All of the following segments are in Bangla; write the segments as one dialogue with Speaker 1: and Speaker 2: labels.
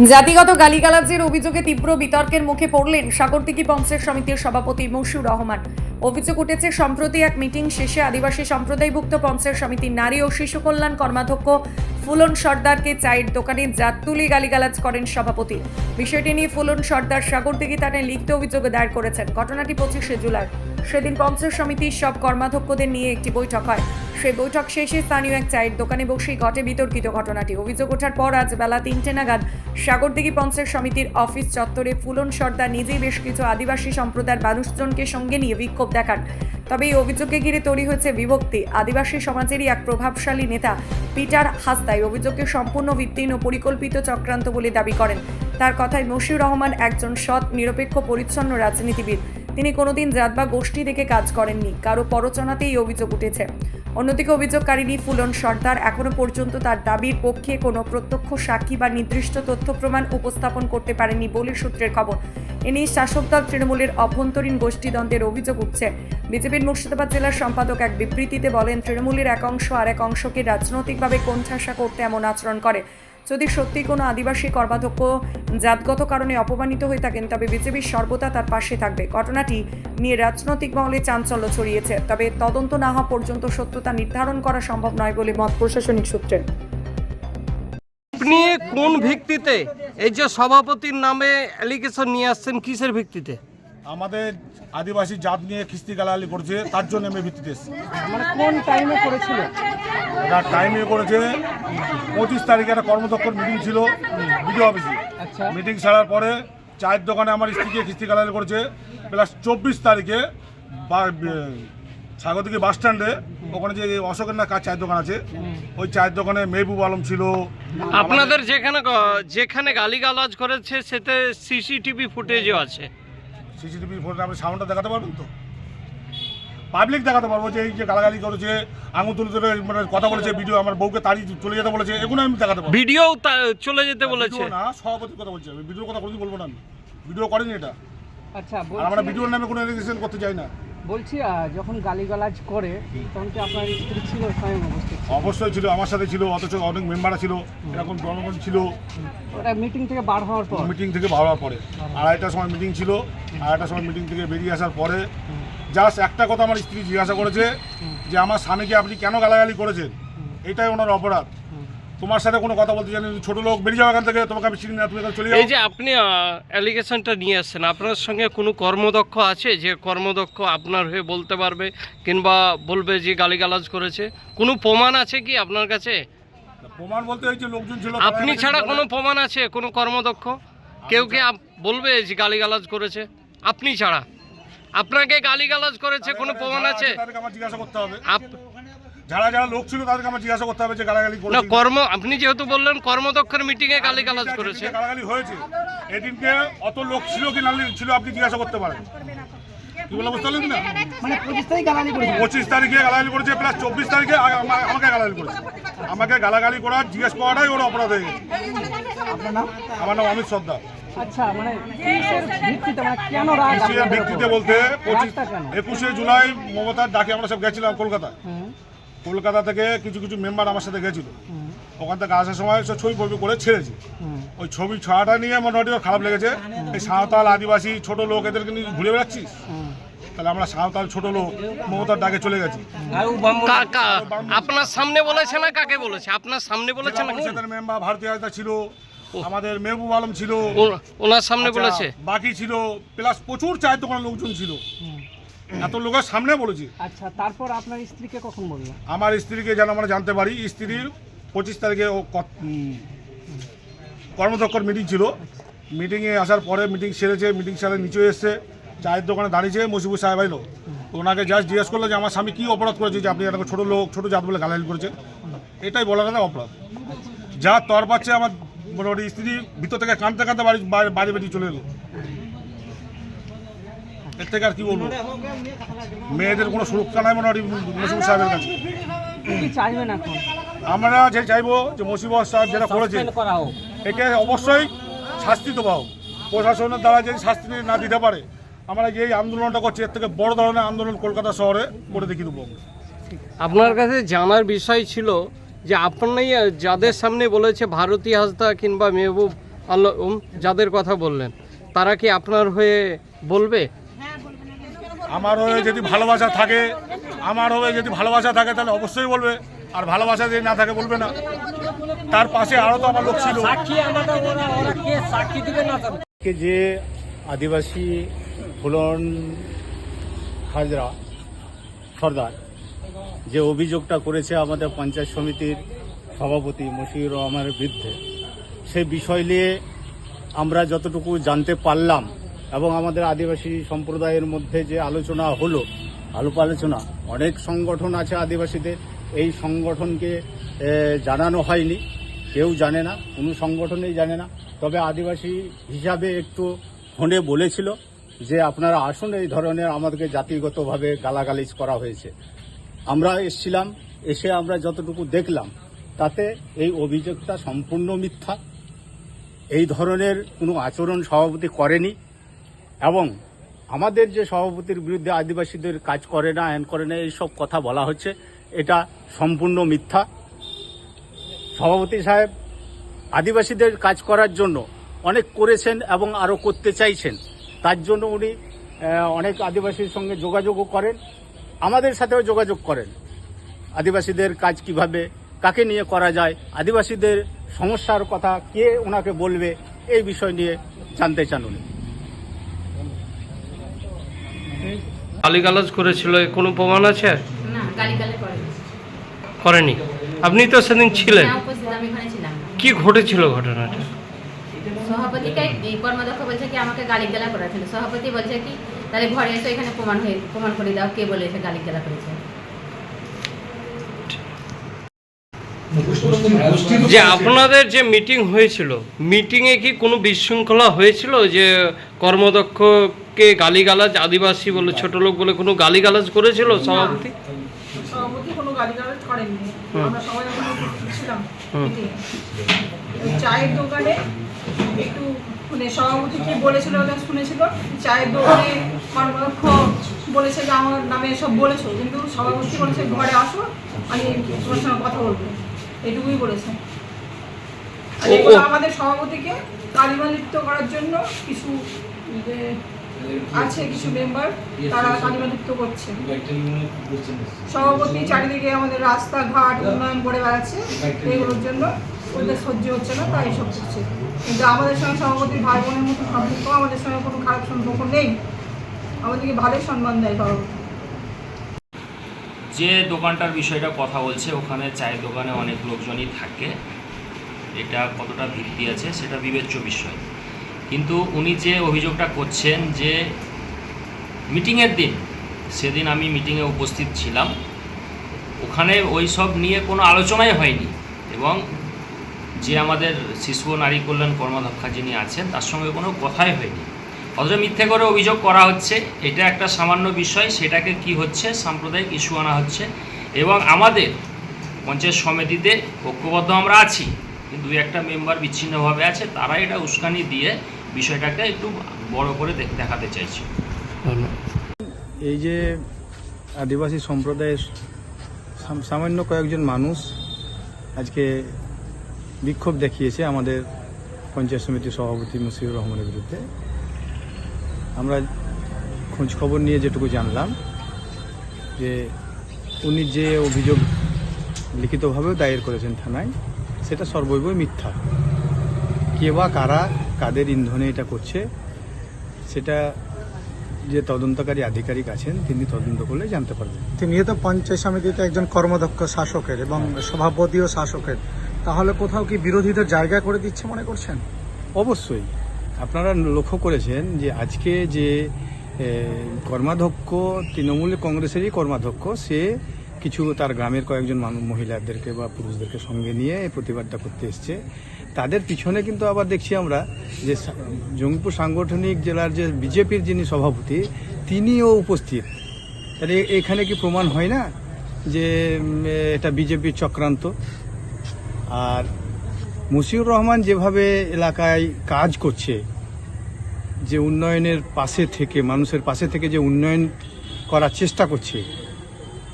Speaker 1: জাতিগত গালিগালাজের অভিযোগে তীব্র বিতর্কের মুখে পড়লেন সাগরদিঘি পঞ্চায়েত সমিতির সভাপতি মশিউর রহমান। অভিযোগ উঠেছে, সম্প্রতি এক মিটিং শেষে আদিবাসী সম্প্রদায়ভুক্ত পঞ্চায়েত সমিতির নারী ও শিশু কল্যাণ কর্মাধ্যক্ষ ফুলন সর্দারকে চায়ের দোকানে জাততুলি গালিগালাজ করেন সভাপতি। বিষয়টি নিয়ে ফুলন সর্দার সাগরদিঘি থানায় লিখিত অভিযোগে দায়ের করেছেন। ঘটনাটি পঁচিশে জুলাই। সেদিন পঞ্চায়েত সমিতির সব কর্মাধ্যক্ষদের নিয়ে একটি বৈঠক হয়। সেই বৈঠক শেষে স্থানীয় এক চায়ের দোকানে বসেই ঘটে বিতর্কিত ঘটনাটি। অভিযোগ ওঠার পর আজ বেলা তিনটে নাগাদ সাগরদিঘি পঞ্চায়েত সমিতির অফিস চত্বরে ফুলন সর্দার নিজেই বেশ কিছু আদিবাসী সম্প্রদায়ের মানুষজনকে সঙ্গে নিয়ে বিক্ষোভ দেখান। তবে এই অভিযোগকে ঘিরে তৈরি হয়েছে বিভক্তি। আদিবাসী সমাজেরই এক প্রভাবশালী নেতা পিটার হাস্তাই অভিযোগকে সম্পূর্ণ ভিত্তিহীন ও পরিকল্পিত চক্রান্ত বলে দাবি করেন। তার কথায় মশিউর রহমান একজন সৎ, নিরপেক্ষ, পরিচ্ছন্ন রাজনীতিবিদ। তিনি কোনোদিন জাত বা গোষ্ঠী দেখে কাজ করেননি। কারও পরচনাতেই অভিযোগ উঠেছে। অন্যদিকে অভিযোগকারিনী ফুলন সর্দার এখনও পর্যন্ত তার দাবির পক্ষে কোনো প্রত্যক্ষ সাক্ষী বা নির্দিষ্ট তথ্য প্রমাণ উপস্থাপন করতে পারেনি বলে সূত্রের খবর। এ নিয়ে শাসক দল তৃণমূলের অভ্যন্তরীণ গোষ্ঠীদ্বন্দ্বের অভিযোগ উঠছে। বিজেপির মুর্শিদাবাদ জেলার সম্পাদক এক বিবৃতিতে বলেন, তৃণমূলের এক অংশ আর এক অংশকে রাজনৈতিকভাবে কোণঠাসা করতে এমন আচরণ করে। যদি সত্যি কোনো আদিবাসী কর্মাধ্যক্ষ জাতগত কারণে অপমানিত হয়ে থাকেন, তবে বিজেপি সর্বদা তার পাশে থাকবে। ঘটনাটি নিয়ে রাজনৈতিক মহলে চাঞ্চল্য ছড়িয়েছে। তবে তদন্ত না হওয়া পর্যন্ত সত্যতা নির্ধারণ করা সম্ভব নয় বলে মত প্রশাসনিক সূত্রে।
Speaker 2: আপনি কোন ভিত্তিতে এই যে সভাপতির নামে অ্যালিগেশন নিয়ে আসছেন, কিসের ভিত্তিতে?
Speaker 3: আমাদের আদিবাসী জাত নিয়ে খিস্তি গালাগালি করছে তার জন্য আমি ভিত্তিতে এসেছি।
Speaker 4: মানে কোন টাইমে করেছিল?
Speaker 3: এটা টাইমে করেছে পঁচিশ তারিখে একটা কর্মদক্ষর মিটিং ছিল বিডিও অফিসে
Speaker 4: আচ্ছা।
Speaker 3: মিটিং ছাড়ার পরে চায়ের দোকানে আমার স্ত্রীকে খিস্তি গালাগালি করেছে প্লাস চব্বিশ তারিখে স্বাগতিকে বাস স্ট্যান্ডে ওখানে যে অশোকের না কাজ চায়ের দোকান আছে ওই চায়ের দোকানে মেহবুব আলম ছিল।
Speaker 2: আপনাদের যেখানে যেখানে গালিগালাজ করেছে সেতে সিসিটিভি ফুটেজও আছে।
Speaker 3: সিসিটিভি ফোনে আপনি সাউন্ডটা দেখাতে পারবেন তো? পাবলিক দেখাতে পারব যে এই যে গালাগালি করেছে আঙুল তুলে তুলে মানে কথা বলেছে ভিডিও আমার বউকে তাড়িয়ে চলে যেতে বলেছে এগুলো আমি দেখাতে পারব।
Speaker 2: ভিডিও চলে যেতে বলেছে?
Speaker 3: না সভাপতির কথা বলছি আমি। ভিডিওর কথা কোনোদিন বলব না আমি। ভিডিও করেনি এটা।
Speaker 4: আচ্ছা
Speaker 3: আর আমরা ভিডিওর নামে কোনো রেজিস্ট্রেশন করতে চাই না।
Speaker 4: বলছি যখন গালিগালাজ করে তখন কি আপনার স্ত্রী ছিল স্বয়ং উপস্থিত
Speaker 3: অবশ্যই ছিল আমার সাথে ছিল অথচ অনেক মেম্বার ছিল এরকম জনগণ ছিল।
Speaker 4: ওটা মিটিং থেকে বার হওয়ার পর?
Speaker 3: মিটিং থেকে ভাড়ার পরে। আড়াইটার সময় মিটিং ছিল আড়াইটার সময় মিটিং থেকে বেরিয়ে আসার পরে জাস্ট একটা কথা আমার স্ত্রী জিজ্ঞাসা করেছে যে আমার স্বামীকে আপনি কেন গালাগালি করেছেন? এটাই ওনার অপরাধ। তোমার সাথে কোনো কথা বলতে জানি না, ছোট লোক বেরিয়ে যাও এখান থেকে তোমাকে আমি চিনি না তুমি এখানে চলে যাও।
Speaker 2: এই যে আপনি অ্যালিগেশনটা নিয়ে আসছেন আপনার সঙ্গে কোনো কর্মদক্ষ আছে যে কর্মদক্ষ আপনার হয়ে বলতে পারবে কিংবা বলবে যে গালিগালাজ করেছে? কোনো প্রমাণ আছে কি আপনার কাছে?
Speaker 3: প্রমাণ বলতে এই যে লোকজন ছিল
Speaker 2: আপনি ছাড়া কোনো প্রমাণ আছে কোনো কর্মদক্ষ? কেউ কে বলবে যে গালিগালাজ করেছে? আপনি ছাড়া। আপনাকে গালিগালাজ করেছে কোনো প্রমাণ আছে?
Speaker 3: আমার জিজ্ঞাসা করতে হবে। যারা যারা লোক ছিল তাদেরকে আমার জিজ্ঞাসা করতে হবে যে গালাগালি
Speaker 2: না কর্ম আপনি যেহেতু বললেন কর্মদক্ষের মিটিংয়ে গালিগালাজ
Speaker 3: যেদিনকে
Speaker 2: করেছে।
Speaker 3: গালাগালি হয়েছে। এদিনকে অত লোক ছিল কি না ছিল আপনি জিজ্ঞাসা করতে পারেন। কি বলে বুঝতে পারলেন না?
Speaker 4: মানে পঁচিশ তারিখ
Speaker 3: পঁচিশ গালাগালি করেছে প্লাস চব্বিশ তারিখে আমাকে গালাগালি করেছে। আমাকে গালাগালি করার জিজ্ঞেস করাটাই ওর অপরাধ হয়ে গেছে। আমার নাম অমিত সর্দার।
Speaker 4: আচ্ছা মানে ভিত্তিতে মানে?
Speaker 3: বলতে পঁচিশ একুশে জুলাই মমতার ডাকে আমরা সব গেছিলাম কলকাতা
Speaker 4: হুম,
Speaker 3: কলকাতা থেকে কিছু কিছু মেম্বার আমার সাথে গেছিল। ওখান থেকে আসার সময় সব ছবি ফবি করে ছেড়েছি। ওই ছবি ছড়াটা নিয়ে মোটামুটি খারাপ লেগেছে। এই সাঁওতাল আদিবাসী ছোট লোক এদেরকে নিয়ে ঘুরে বেড়াচ্ছিস? তাহলে আমরা সাঁওতাল ছোট লোক মমতার ডাকে চলে গেছি।
Speaker 2: আপনার সামনে বলেছে না কাকে বলেছে? আপনার সামনে বলেছে না
Speaker 3: পরিষদের মেম্বার ভারতীয় হাজদা ছিল আমাদের মেহবুব আলম ছিল।
Speaker 2: ওনার সামনে
Speaker 3: আচ্ছা,
Speaker 2: বলেছে?
Speaker 3: বাকি ছিল প্লাস প্রচুর চায়ের দোকানের লোকজন ছিল। এত লোকের সামনে বলেছি।
Speaker 4: আচ্ছা তারপর আপনার স্ত্রীকে কখন বলল
Speaker 3: আমার স্ত্রীকে যেন আমরা জানতে পারি স্ত্রীর পঁচিশ তারিখে ও কত- উম, কর্মদক্ষর মিটিং ছিল। মিটিংয়ে আসার পরে মিটিং সেরেছে মিটিং সেরে নিচে এসছে চায়ের দোকানে দাঁড়িয়েছে মসিবুর সাহেব আইলো ওনাকে জাস্ট জিজ্ঞেস করল যে আমার স্বামী কী অপরাধ করেছে যে আপনি এরকম ছোটো লোক ছোটো জাত বলে গালাগালি করেছেন এটাই বলা কথা অপরাধ। যা তর পাচ্ছে আমার মোটামুটি স্ত্রী ভিতর থেকে কাঁদতে কাঁদতে বাড়ি বাইরে বাইরে বেরিয়ে চলে এলো। এর থেকে আর কি বলব? মেয়েদের কোনো সুরক্ষা নাই মোটামুটি মসিবুর সাহেবের কাছে।
Speaker 4: চাইবেন এখন
Speaker 3: আমরা যে চাইব যে মুসিবত সাহেব যেটা করেছে
Speaker 4: করা
Speaker 3: একে অবশ্যই শাস্তি দেওয়া হোক। প্রশাসনের দ্বারা যদি শাস্তি না দিতে পারে আমরা যে আন্দোলনটা করছি এর থেকে বড় ধরনের আন্দোলন কলকাতা শহরে করে দেখিয়ে দেবো
Speaker 2: আপনার কাছে জানার বিষয় ছিল যে আপনি যাদের সামনে বলেছে ভারতী হাসদা কিংবা মেহবুব আল্লাহ যাদের কথা বললেন তারা কি আপনার হয়ে বলবে?
Speaker 3: আমার হয়ে যদি ভালোবাসা থাকে আমার হয়ে যদি ভালোবাসা থাকে তাহলে অবশ্যই বলবে। আর ভালোবাসা যদি না থাকে বলবে না। তার পাশে আরও তো আমার লোক ছিল।
Speaker 5: যে আদিবাসী ফুলন হাজরা সর্দার যে অভিযোগটা করেছে আমাদের পঞ্চায়েত সমিতির সভাপতি মশিউর রহমানের বিরুদ্ধে সেই বিষয় নিয়ে আমরা যতটুকু জানতে পারলাম এবং আমাদের আদিবাসী সম্প্রদায়ের মধ্যে যে আলোচনা হলো আলোপ আলোচনা অনেক সংগঠন আছে আদিবাসীদের, এই সংগঠনকে জানানো হয়নি, কেউ জানে না, কোনো সংগঠনেই জানে না। তবে আদিবাসী হিসাবে একটু ফোনে বলেছিল যে আপনারা আসুন, এই ধরনের আমাদেরকে জাতিগতভাবে গালাগালিজ করা হয়েছে। আমরা এসছিলাম, এসে আমরা যতটুকু দেখলাম, তাতে এই অভিযোগটা সম্পূর্ণ মিথ্যা। এই ধরনের কোনো আচরণ সভাপতি করেনি। এবং আমাদের যে সভাপতির বিরুদ্ধে আদিবাসীদের কাজ করে না হ্যান করে না, এইসব কথা বলা হচ্ছে, এটা সম্পূর্ণ মিথ্যা। সভাপতি সাহেব আদিবাসীদের কাজ করার জন্য অনেক করেছেন এবং আরও করতে চাইছেন। তার জন্য উনি অনেক আদিবাসীর সঙ্গে যোগাযোগও করেন, আমাদের সাথেও যোগাযোগ করেন। আদিবাসীদের কাজ কীভাবে, কাকে নিয়ে করা যায়, আদিবাসীদের সমস্যার কথা কে ওনাকে বলবে, এই বিষয় নিয়ে জানতে চান উনি।
Speaker 2: গালিগালাজ করেছিল কোনো প্রমাণ আছে? করেনি। আপনি তো সেদিন ছিলেন। কি ঘটেছিল ঘটনাটা?
Speaker 6: সভাপতিকে এই কর্মদক্ষ বলছে কি আমাকে গালি গালা করেছিল সভাপতি বলছে কি তাহলে ঘরে এসে এখানে প্রমাণ হয়ে প্রমাণ করে দাও কে বলে এসে গালি গালা করেছে।
Speaker 2: যে আপনাদের যে মিটিং হয়েছিল মিটিংয়ে কি কোনো বিশৃঙ্খলা হয়েছিল যে কর্মদক্ষকে গালিগালাজ আদিবাসী বলে ছোট লোক বলে কোনো গালিগালাজ করেছিল সভাপতি?
Speaker 7: চায়ের দোকানে একটু মানে সভাপতি কি বলেছিল ওটা শুনেছিল চায়ের দোকানে কর্মদক্ষ বলেছে যে আমার নামে সব বলেছ কিন্তু সভাপতি বলেছে ঘরে আসো আমি তোমার সঙ্গে কথা বলব। এটুকুই বলেছে।
Speaker 2: ও-
Speaker 7: আমাদের সভাপতিকে কালিমালিপ্ত করার জন্য কিছু আছে কিছু মেম্বার তারা কালিমালিপ্ত করছে। সভাপতি চারিদিকে আমাদের রাস্তাঘাট উন্নয়ন করে বেড়াচ্ছে। এগুলোর জন্য ওদের সহ্য হচ্ছে না তাই সব করছে। কিন্তু আমাদের সঙ্গে সভাপতির ভাই বোনের মতো সম্পর্ক আমাদের সঙ্গে কোনো খারাপ সম্পর্ক নেই। আমাদেরকে ভালোই সম্মান দেয় সভাপতি।
Speaker 8: যে দোকানটার বিষয়টা কথা বলছে, ওখানে চায়ের দোকানে অনেক লোকজনই থাকে। এটা কতটা ভিত্তি আছে, সেটা বিবেচ্য বিষয়। কিন্তু উনি যে অভিযোগটা করছেন যে মিটিংয়ের দিন, সেদিন আমি মিটিংয়ে উপস্থিত ছিলাম। ওখানে ওই সব নিয়ে কোনো আলোচনাই হয়নি এবং যে আমাদের শিশু নারী কল্যাণ কর্মদক্ষা যিনি আছেন, তার সঙ্গে কোনো কথাই হয়নি। অথচ মিথ্যে করে অভিযোগ করা হচ্ছে। এটা একটা সামান্য বিষয়, সেটাকে কি হচ্ছে, সাম্প্রদায়িক ইস্যু আনা হচ্ছে এবং আমাদের পঞ্চায়েত সমিতিতে ঐক্যবদ্ধ আমরা আছি, কিন্তু দুই একটা মেম্বার বিচ্ছিন্নভাবে আছে, তারা এটা উস্কানি দিয়ে বিষয়টাকে একটু বড় করে দেখাতে চাইছে।
Speaker 5: এই যে আদিবাসী সম্প্রদায়ের সাম- সামান্য কয়েকজন মানুষ আজকে বিক্ষোভ দেখিয়েছে আমাদের পঞ্চায়েত সমিতির সভাপতি মুসিউর রহমানের বিরুদ্ধে। আমরা খোঁজ খবর নিয়ে যেটুকু জানলাম যে উনি যে অভিযোগ লিখিতভাবেও দায়ের করেছেন থানায় সেটা সর্বৈবই মিথ্যা। কে বা কারা কাদের ইন্ধনে এটা করছে সেটা যে তদন্তকারী আধিকারিক আছেন তিনি তদন্ত করলে জানতে পারবেন।
Speaker 9: তিনি তো পঞ্চায়েত সমিতিতে একজন কর্মদক্ষ শাসকের এবং সভাপতিও শাসকের। তাহলে কোথাও কি বিরোধীদের জায়গা করে দিচ্ছে মনে করছেন?
Speaker 5: অবশ্যই। আপনারা লক্ষ্য করেছেন যে আজকে যে কর্মাধ্যক্ষ তৃণমূল কংগ্রেসেরই কর্মাধ্যক্ষ, সে কিছু তার গ্রামের কয়েকজন মহিলাদেরকে বা পুরুষদেরকে সঙ্গে নিয়ে এই প্রতিবাদটা করতে এসছে। তাদের পিছনে কিন্তু আবার দেখছি আমরা যে জঙ্গিপুর সাংগঠনিক জেলার যে বিজেপির যিনি সভাপতি, তিনিও উপস্থিত। তাহলে এখানে কি প্রমাণ হয় না যে এটা বিজেপির চক্রান্ত? আর মুশিউর রহমান যেভাবে এলাকায় কাজ করছে যে উন্নয়নের পাশে থেকে মানুষের পাশে থেকে যে উন্নয়ন করার চেষ্টা করছে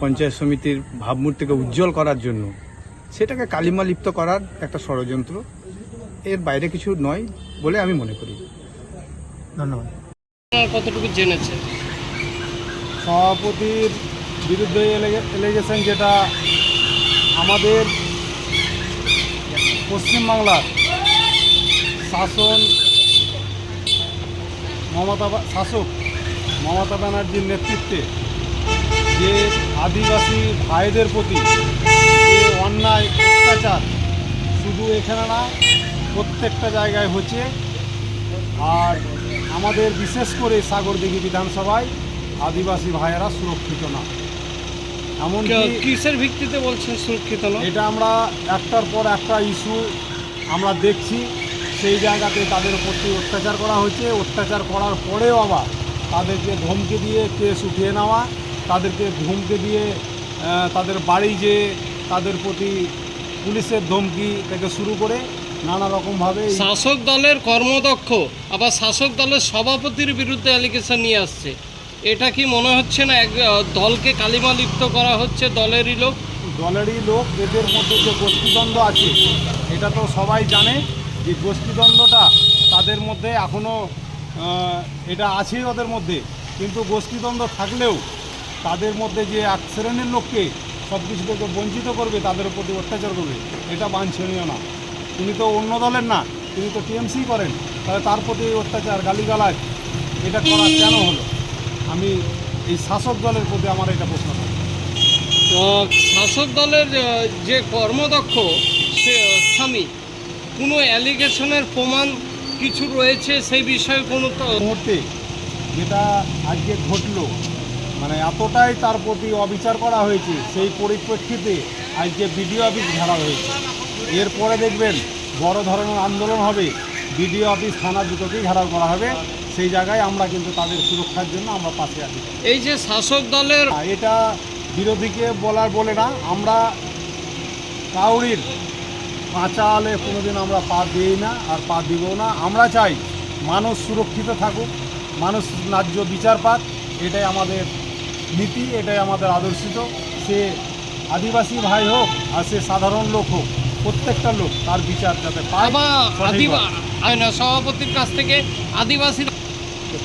Speaker 5: পঞ্চায়েত সমিতির ভাবমূর্তিকে উজ্জ্বল করার জন্য সেটাকে কালিমালিপ্ত করার একটা ষড়যন্ত্র
Speaker 10: এর বাইরে কিছু নয় বলে আমি মনে করি।
Speaker 9: ধন্যবাদ।
Speaker 2: কতটুকু জেনেছেন?
Speaker 11: সভাপতির বিরুদ্ধে এলিগেশন যেটা আমাদের পশ্চিমবাংলার শাসন মমতা শাসক মমতা ব্যানার্জির নেতৃত্বে যে আদিবাসী ভাইদের প্রতি যে অন্যায়, অত্যাচার শুধু এখানে না, প্রত্যেকটা জায়গায় হচ্ছে। আর আমাদের বিশেষ করে সাগরদিঘি বিধানসভায় আদিবাসী ভাইয়েরা সুরক্ষিত না। এমনকি
Speaker 2: কিসের ভিত্তিতে বলছেন সুরক্ষিত নয়
Speaker 11: এটা আমরা একটার পর একটা ইস্যু আমরা দেখছি সেই জায়গাতে তাদের প্রতি অত্যাচার করা হয়েছে। অত্যাচার করার পরেও আবার তাদেরকে ধমকে দিয়ে কেস উঠিয়ে নেওয়া তাদেরকে ধমকে দিয়ে তাদের বাড়ি যে তাদের প্রতি পুলিশের ধমকি থেকে শুরু করে নানা রকমভাবে
Speaker 2: শাসক দলের কর্মদক্ষ আবার শাসক দলের সভাপতির বিরুদ্ধে অ্যালিগেশন নিয়ে আসছে। এটা কি মনে হচ্ছে না এক দলকে কালিমা লিপ্ত করা হচ্ছে দলেরই লোক?
Speaker 11: দলেরই লোক, এদের মধ্যে যে গোষ্ঠীদ্বন্দ্ব আছে, এটা তো সবাই জানে যে গোষ্ঠীদ্বন্দ্বটা তাদের মধ্যে এখনও এটা আছেই ওদের মধ্যে। কিন্তু গোষ্ঠীদ্বন্দ্ব থাকলেও তাদের মধ্যে যে এক শ্রেণির লোককে সব কিছু থেকে বঞ্চিত করবে, তাদের প্রতি অত্যাচার করবে, এটা বাঞ্ছনীয় না। তিনি তো অন্য দলের না, তিনি তো টিএমসি করেন। তাহলে তার প্রতি অত্যাচার, গালিগালাজ, এটা করা কেন হলো? আমি এই শাসক দলের প্রতি আমার এটা প্রশ্ন
Speaker 2: তো শাসক দলের যে কর্মদক্ষ সে স্বামী। কোনো অ্যালিগেশনের প্রমাণ কিছু রয়েছে সেই বিষয়ে কোনো তো
Speaker 11: মুহূর্তে যেটা আজকে ঘটলো মানে এতটাই তার প্রতি অবিচার করা হয়েছে সেই পরিপ্রেক্ষিতে আজকে বিডিও অফিস ঘেরা হয়েছে। এরপরে দেখবেন বড় ধরনের আন্দোলন হবে বিডিও অফিস থানা দুটোকেই ঘেরাও করা হবে। সেই জায়গায় আমরা কিন্তু তাদের সুরক্ষার জন্য আমরা পাশে আছি।
Speaker 2: এই যে শাসক দলের
Speaker 11: এটা বিরোধীকে বলার বলে না আমরা কাউরির কাঁচা আলে কোনোদিন আমরা পা দিই না আর পা দিব না। আমরা চাই মানুষ সুরক্ষিত থাকুক মানুষ ন্যায্য বিচার পাক এটাই আমাদের নীতি এটাই আমাদের আদর্শিত। সে আদিবাসী ভাই হোক আর সে সাধারণ লোক হোক প্রত্যেকটা লোক তার বিচার যাতে পায়।
Speaker 2: সভাপতির কাছ থেকে আদিবাসী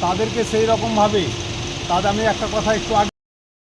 Speaker 11: তাদেরকে সেই রকমভাবে তাদের আমি একটা কথা একটু আগে